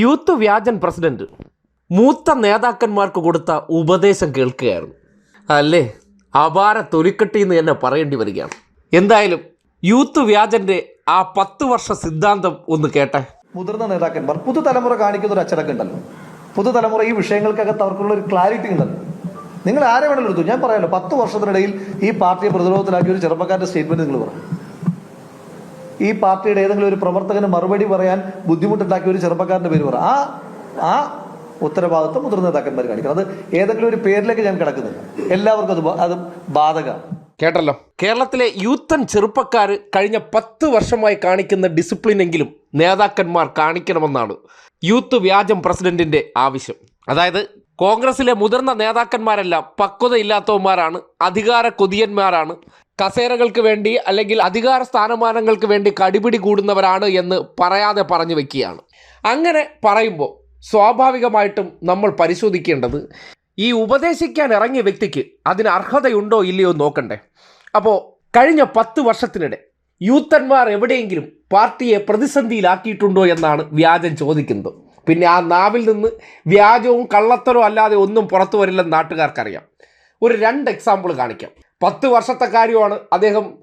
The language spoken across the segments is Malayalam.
യൂത്ത് വ്യാജൻ പ്രസിഡന്റ് മൂത്ത നേതാക്കന്മാർക്ക് കൊടുത്ത ഉപദേശം കേൾക്കുകയായിരുന്നു. അല്ലേ? അപാര തൊലിക്കട്ടി എന്ന് തന്നെ പറയേണ്ടി വരികയാണ്. എന്തായാലും യൂത്ത് വ്യാജന്റെ ആ പത്ത് വർഷ സിദ്ധാന്തം ഒന്ന് കേട്ടെ. മുതിർന്ന നേതാക്കന്മാർ പുതുതലമുറ കാണിക്കുന്ന ഒരു അച്ചടക്കം ഉണ്ടല്ലോ പുതുതലമുറ ഈ വിഷയങ്ങൾക്കകത്ത് അവർക്കുള്ള ഒരു ക്ലാരിറ്റി ഉണ്ടല്ലോ. നിങ്ങൾ ആരെ വേണമെങ്കിലും എടുത്തു? ഞാൻ പറയാമല്ലോ പത്ത് വർഷത്തിനിടയിൽ ഈ പാർട്ടിയെ പ്രതിരോധത്തിലാക്കിയ ഒരു ചെറുപ്പക്കാരുടെ സ്റ്റേറ്റ്മെന്റ് നിങ്ങൾ പറ ഈ പാർട്ടിയുടെ ഏതെങ്കിലും ഒരു പ്രവർത്തകന് മറുപടി പറയാൻ ബുദ്ധിമുട്ടുണ്ടാക്കിയ ഒരു ചെറുപ്പക്കാരന്റെ പേര് പറ. ആ ആ ഉത്തരവാദിത്വം മുതിർന്ന നേതാക്കന്മാർ കാണിക്കണം. അത് ഏതെങ്കിലും ഒരു പേരിലേക്ക് ഞാൻ കിടക്കുന്നില്ല. എല്ലാവർക്കും അത് അത് ബാധക കേട്ടല്ലോ. കേരളത്തിലെ യൂത്തൻ ചെറുപ്പക്കാർ കഴിഞ്ഞ പത്ത് വർഷമായി കാണിക്കുന്ന ഡിസിപ്ലിൻ എങ്കിലും നേതാക്കന്മാർ കാണിക്കണമെന്നാണ് യൂത്ത് വ്യാജം പ്രസിഡന്റിന്റെ ആവശ്യം. അതായത് കോൺഗ്രസിലെ മുതിർന്ന നേതാക്കന്മാരെല്ലാം പക്വതയില്ലാത്തവന്മാരാണ് അധികാര കൊതിയന്മാരാണ് കസേരകൾക്ക് വേണ്ടി അല്ലെങ്കിൽ അധികാര സ്ഥാനമാനങ്ങൾക്ക് വേണ്ടി കടിപിടി കൂടുന്നവരാണ് എന്ന് പറയാതെ പറഞ്ഞു വെക്കുകയാണ്. അങ്ങനെ പറയുമ്പോൾ സ്വാഭാവികമായിട്ടും നമ്മൾ പരിശോധിക്കേണ്ടത് ഈ ഉപദേശിക്കാൻ ഇറങ്ങിയ വ്യക്തിക്ക് അതിന് അർഹതയുണ്ടോ ഇല്ലയോ നോക്കണ്ടേ. അപ്പോൾ കഴിഞ്ഞ പത്ത് വർഷത്തിനിടെ യൂത്തന്മാർ എവിടെയെങ്കിലും പാർട്ടിയെ പ്രതിസന്ധിയിലാക്കിയിട്ടുണ്ടോ എന്നാണ് വ്യാജൻ ചോദിക്കുന്നത്. പിന്നെ ആ നാവിൽ നിന്ന് വ്യാജവും കള്ളത്തരവും അല്ലാതെ ഒന്നും പുറത്തു വരില്ലെന്ന് നാട്ടുകാർക്കറിയാം. ഒരു രണ്ട് എക്സാമ്പിൾ കാണിക്കാം. പത്ത് വർഷത്തെ കാര്യമാണ് അദ്ദേഹം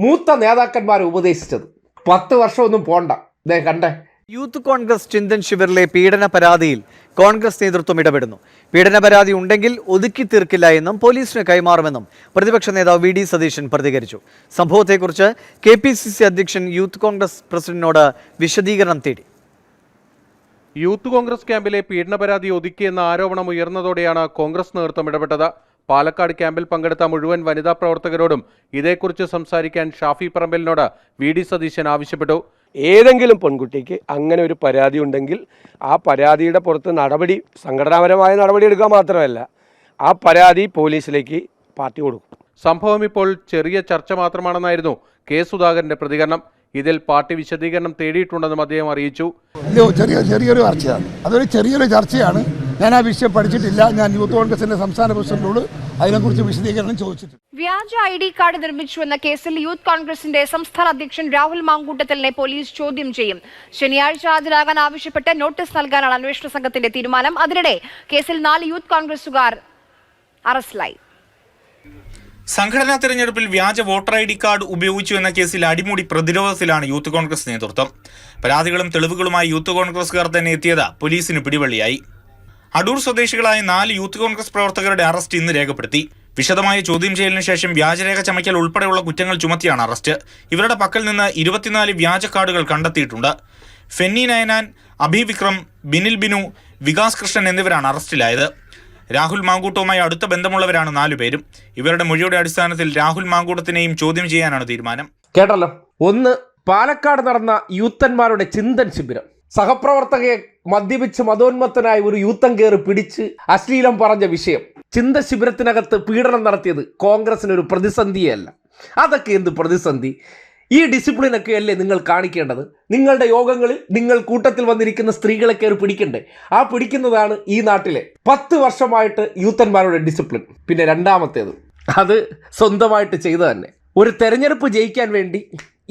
മൂത്ത നേതാക്കന്മാരെ ഉപദേശിച്ചത്. പത്ത് വർഷമൊന്നും പോണ്ട. ദേ കണ്ടേ. യൂത്ത് കോൺഗ്രസ് ചിന്തൻ ശിവറിലെ പീഡന പരാതിയിൽ കോൺഗ്രസ് നേതൃത്വം ഇടപെടുന്നു. പീഡന പരാതി ഉണ്ടെങ്കിൽ ഒതുക്കി തീർക്കില്ല എന്നും പോലീസിന് കൈമാറുമെന്നും പ്രതിപക്ഷ നേതാവ് വി ഡി സതീശൻ പ്രതികരിച്ചു. സംഭവത്തെക്കുറിച്ച് കെ പി സി സി അധ്യക്ഷൻ യൂത്ത് കോൺഗ്രസ് പ്രസിഡന്റിനോട് വിശദീകരണം തേടി. യൂത്ത് കോൺഗ്രസ് ക്യാമ്പിലെ പീഡന പരാതി ഒതുക്കിയെന്ന ആരോപണം ഉയർന്നതോടെയാണ് കോൺഗ്രസ് നേതൃത്വം ഇടപെട്ടത്. പാലക്കാട് ക്യാമ്പിൽ പങ്കെടുത്ത മുഴുവൻ വനിതാ പ്രവർത്തകരോടും ഇതേക്കുറിച്ച് സംസാരിക്കാൻ ഷാഫി പറമ്പലിനോട് വി ഡി സതീശൻ ആവശ്യപ്പെട്ടു. ഏതെങ്കിലും പെൺകുട്ടിക്ക് അങ്ങനെ ഒരു പരാതി ഉണ്ടെങ്കിൽ ആ പരാതിയുടെ പുറത്ത് നടപടി സംഘടനാപരമായ നടപടി എടുക്കുക മാത്രമല്ല ആ പരാതി പോലീസിലേക്ക് പാർട്ടി കൊടുക്കും. സംഭവം ഇപ്പോൾ ചെറിയ ചർച്ച മാത്രമാണെന്നായിരുന്നു കെ സുധാകരന്റെ പ്രതികരണം. ഇതിൽ പാർട്ടി വിശദീകരണം തേടിയിട്ടുണ്ടെന്നും അദ്ദേഹം അറിയിച്ചു. ചെറിയ ചെറിയൊരു ചർച്ചയാണ്. അതൊരു ചെറിയൊരു ചർച്ചയാണ്. ഞാൻ ആ വിഷയം പഠിച്ചിട്ടില്ല. ഞാൻ യൂത്ത് കോൺഗ്രസിന്റെ സംസ്ഥാന പ്രസിഡന്റിനോട് അതിനെക്കുറിച്ച് വിശദീകരണം ചോദിച്ചിട്ടുണ്ട്. വ്യാജ ഐ ഡി കാർഡ് നിർമ്മിച്ചുവെന്ന കേസിൽ യൂത്ത് കോൺഗ്രസിന്റെ സംസ്ഥാന അധ്യക്ഷൻ രാഹുൽ മാങ്കൂട്ടത്തലിനെ പോലീസ് ചോദ്യം ചെയ്യും. ശനിയാഴ്ച ഹാജരാകാൻ ആവശ്യപ്പെട്ട് നോട്ടീസ് നൽകാനാണ് അന്വേഷണ സംഘത്തിന്റെ തീരുമാനം. അതിനിടെ കേസിൽ നാല് യൂത്ത് കോൺഗ്രസുകാർ അറസ്റ്റിലായി. സംഘടനാ തെരഞ്ഞെടുപ്പിൽ വ്യാജ വോട്ടർ ഐ ഡി കാർഡ് ഉപയോഗിച്ചു എന്ന കേസിൽ അടിമുടി പ്രതിരോധത്തിലാണ് യൂത്ത് കോൺഗ്രസ് നേതൃത്വം. പരാതികളും തെളിവുകളുമായി യൂത്ത് കോൺഗ്രസുകാർ തന്നെ എത്തിയത് പോലീസിന് പിടിവള്ളിയായി. അടൂർ സ്വദേശികളായ നാല് യൂത്ത് കോൺഗ്രസ് പ്രവർത്തകരുടെ അറസ്റ്റ് ഇന്ന് രേഖപ്പെടുത്തി. വിശദമായ ചോദ്യം ചെയ്യലിന് ശേഷം വ്യാജരേഖ ചമയ്ക്കൽ ഉൾപ്പെടെയുള്ള കുറ്റങ്ങൾ ചുമത്തിയാണ് അറസ്റ്റ്. ഇവരുടെ പക്കൽ നിന്ന് ഇരുപത്തിനാല് വ്യാജ കാർഡുകൾ കണ്ടെത്തിയിട്ടുണ്ട്. ഫെന്നി നയനാൻ അഭി വിക്രം ബിനിൽ ബിനു വികാസ് കൃഷ്ണൻ എന്നിവരാണ് അറസ്റ്റിലായത്. രാഹുൽ മാങ്കൂട്ടവുമായി അടുത്ത ബന്ധമുള്ളവരാണ് നാലുപേരും ഇവരുടെ മൊഴിയുടെ അടിസ്ഥാനത്തിൽ രാഹുൽ മാങ്കൂട്ടത്തിനെയും ചോദ്യം ചെയ്യാനാണ് തീരുമാനം. കേട്ടല്ലോ. ഒന്ന് പാലക്കാട് നടന്ന യൂത്തന്മാരുടെ ചിന്തൻ ശിബിരം. സഹപ്രവർത്തകയെ മദ്യപിച്ച് മതോന്മത്തനായ ഒരു യൂത്തം കയറി പിടിച്ച് അശ്ലീലം പറഞ്ഞ വിഷയം. ചിന്ത ശിബിരത്തിനകത്ത് പീഡനം നടത്തിയത് കോൺഗ്രസിന് ഒരു പ്രതിസന്ധിയല്ല. അതൊക്കെ എന്ത് പ്രതിസന്ധി? ഈ ഡിസിപ്ലിനൊക്കെ അല്ലേ നിങ്ങൾ കാണിക്കേണ്ടത്? നിങ്ങളുടെ യോഗങ്ങളിൽ നിങ്ങൾ കൂട്ടത്തിൽ വന്നിരിക്കുന്ന സ്ത്രീകളെ കയറി പിടിക്കണ്ടേ? ആ പിടിക്കുന്നതാണ് ഈ നാട്ടിലെ പത്ത് വർഷമായിട്ട് യൂത്തന്മാരുടെ ഡിസിപ്ലിൻ. പിന്നെ രണ്ടാമത്തേത് അത് സ്വന്തമായിട്ട് ചെയ്തു തന്നെ. ഒരു തെരഞ്ഞെടുപ്പ് ജയിക്കാൻ വേണ്ടി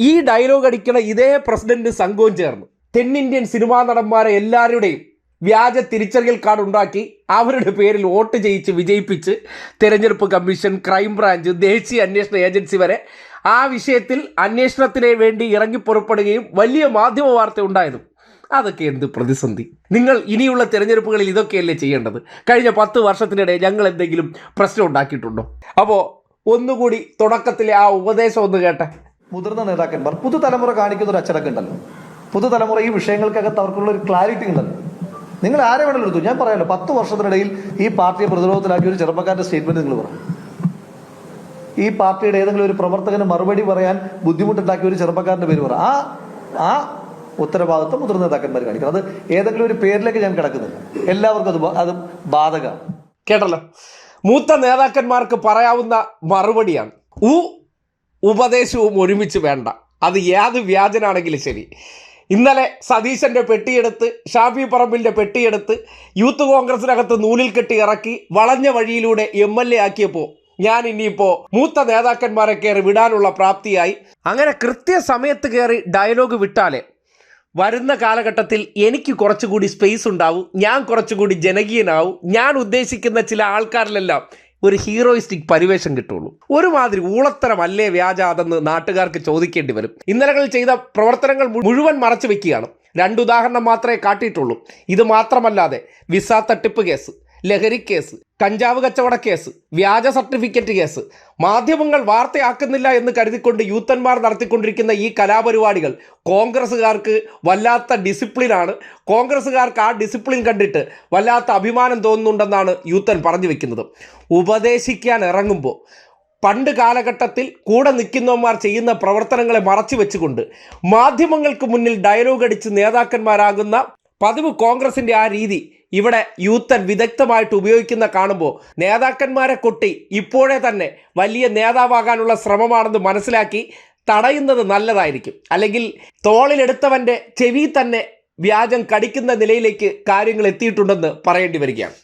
ഈ ഡയലോഗ് അടിക്കണ ഇതേ പ്രസിഡന്റ് സംഘവും ചേർന്ന് തെന്നിന്ത്യൻ സിനിമാ നടന്മാരെ എല്ലാവരുടെയും വ്യാജ തിരിച്ചറിയൽ കാർഡ് ഉണ്ടാക്കി അവരുടെ പേരിൽ വോട്ട് ചെയ്യിച്ച് വിജയിപ്പിച്ച് തെരഞ്ഞെടുപ്പ് കമ്മീഷൻ ക്രൈംബ്രാഞ്ച് ദേശീയ അന്വേഷണ ഏജൻസി വരെ ആ വിഷയത്തിൽ അന്വേഷണത്തിന് വേണ്ടി ഇറങ്ങി പുറപ്പെടുകയും വലിയ മാധ്യമ വാർത്ത ഉണ്ടായതും. അതൊക്കെ എന്ത് പ്രതിസന്ധി? നിങ്ങൾ ഇനിയുള്ള തിരഞ്ഞെടുപ്പുകളിൽ ഇതൊക്കെയല്ലേ ചെയ്യേണ്ടത്? കഴിഞ്ഞ പത്ത് വർഷത്തിനിടെ ഞങ്ങൾ എന്തെങ്കിലും പ്രശ്നം ഉണ്ടാക്കിയിട്ടുണ്ടോ? അപ്പോൾ ഒന്നുകൂടി തുടക്കത്തിലെ ആ ഉപദേശം ഒന്ന് കേട്ടെ. മുതിർന്ന നേതാക്കന്മാർ പുതുതലമുറ കാണിക്കുന്ന ഒരു അച്ചടക്കം ഉണ്ടല്ലോ. പുതുതലമുറ ഈ വിഷയങ്ങൾക്കകത്ത് അവർക്കുള്ള ഒരു ക്ലാരിറ്റി ഉണ്ടല്ലോ. നിങ്ങൾ ആരെ വേണമെങ്കിലും എടുത്തു. ഞാൻ പറയാലോ പത്ത് വർഷത്തിനിടയിൽ ഈ പാർട്ടിയെ പ്രതിരോധത്തിലാക്കിയ ഒരു ചെറുപ്പക്കാരന്റെ സ്റ്റേറ്റ്മെന്റ് നിങ്ങൾ പറ. ഈ പാർട്ടിയുടെ ഏതെങ്കിലും ഒരു പ്രവർത്തകന് മറുപടി പറയാൻ ബുദ്ധിമുട്ടുണ്ടാക്കിയ ഒരു ചെറുപ്പക്കാരന്റെ പേര് പറ. ആ ആ ഉത്തരവാദിത്വം മുതിർന്ന നേതാക്കന്മാർ കാണിക്കണം. അത് ഏതെങ്കിലും ഒരു പേരിലേക്ക് ഞാൻ കിടക്കുന്നില്ല. എല്ലാവർക്കും അത് അത് ബാധക കേട്ടല്ലോ. മൂത്ത നേതാക്കന്മാർക്ക് പറയാവുന്ന മറുപടിയാണ്. ഉ ഉപദേശവും ഒരുമിച്ച് വേണ്ട. അത് ഏത് വ്യാജനാണെങ്കിലും ശരി. ഇന്നലെ സതീശന്റെ പെട്ടിയെടുത്ത് ഷാഫി പറമ്പിലിന്റെ പെട്ടിയെടുത്ത് യൂത്ത് കോൺഗ്രസിനകത്ത് നൂലിൽ കെട്ടി ഇറക്കി വളഞ്ഞ വഴിയിലൂടെ എം എൽ എ ആക്കിയപ്പോൾ ഞാൻ ഇനിയിപ്പോ മൂത്ത നേതാക്കന്മാരെ കയറി വിടാനുള്ള പ്രാപ്തിയായി. അങ്ങനെ കൃത്യസമയത്ത് കയറി ഡയലോഗ് വിട്ടാലേ വരുന്ന കാലഘട്ടത്തിൽ എനിക്ക് കുറച്ചുകൂടി സ്പേസ് ഉണ്ടാവും ഞാൻ കുറച്ചുകൂടി ജനകീയനാവും ഞാൻ ഉദ്ദേശിക്കുന്ന ചില ആൾക്കാരിലെല്ലാം ഒരു ഹീറോയിസ്റ്റിക് പരിവേഷം കിട്ടുള്ളൂ. ഒരുമാതിരി ഊളത്തരമല്ലേ വ്യാജ അതെന്ന് നാട്ടുകാർക്ക് ചോദിക്കേണ്ടി വരും. ഇന്നലകൾ ചെയ്ത പ്രവർത്തനങ്ങൾ മുഴുവൻ മറച്ചു വെക്കുകയാണ്. രണ്ടുദാഹരണം മാത്രമേ കാട്ടിയിട്ടുള്ളൂ. ഇത് മാത്രമല്ലാതെ വിസ തട്ടിപ്പ് കേസ്. ലഹരി കേസ് കഞ്ചാവ് കച്ചവട കേസ് വ്യാജ സർട്ടിഫിക്കറ്റ് കേസ്. മാധ്യമങ്ങൾ വാർത്തയാക്കുന്നില്ല എന്ന് കരുതിക്കൊണ്ട് യൂത്തന്മാർ നടത്തിക്കൊണ്ടിരിക്കുന്ന ഈ കലാപരിപാടികൾ കോൺഗ്രസ്സുകാർക്ക് വല്ലാത്ത ഡിസിപ്ലിനാണ്. കോൺഗ്രസ്സുകാർക്ക് ആ ഡിസിപ്ലിൻ കണ്ടിട്ട് വല്ലാത്ത അഭിമാനം തോന്നുന്നുണ്ടെന്നാണ് യൂത്തൻ പറഞ്ഞു വെക്കുന്നത്. ഉപദേശിക്കാൻ ഇറങ്ങുമ്പോൾ പണ്ട് കാലഘട്ടത്തിൽ കൂടെ നിൽക്കുന്നവന്മാർ ചെയ്യുന്ന പ്രവർത്തനങ്ങളെ മറച്ചു വെച്ചുകൊണ്ട് മാധ്യമങ്ങൾക്ക് മുന്നിൽ ഡയലോഗ് അടിച്ച് നേതാക്കന്മാരാകുന്ന പതിവ് കോൺഗ്രസിന്റെ ആ രീതി ഇവിടെ യൂത്തൻ വിദഗ്ധമായിട്ട് ഉപയോഗിക്കുന്ന കാണുമ്പോൾ നേതാക്കന്മാരെ കൊട്ടി ഇപ്പോഴേ തന്നെ വലിയ നേതാവാകാനുള്ള ശ്രമമാണെന്ന് മനസ്സിലാക്കി തടയുന്നത് നല്ലതായിരിക്കും. അല്ലെങ്കിൽ തോളിലെടുത്തവന്റെ ചെവി തന്നെ വ്യാജം കടിക്കുന്ന നിലയിലേക്ക് കാര്യങ്ങൾ എത്തിയിട്ടുണ്ടെന്ന് പറയേണ്ടി വരികയാണ്.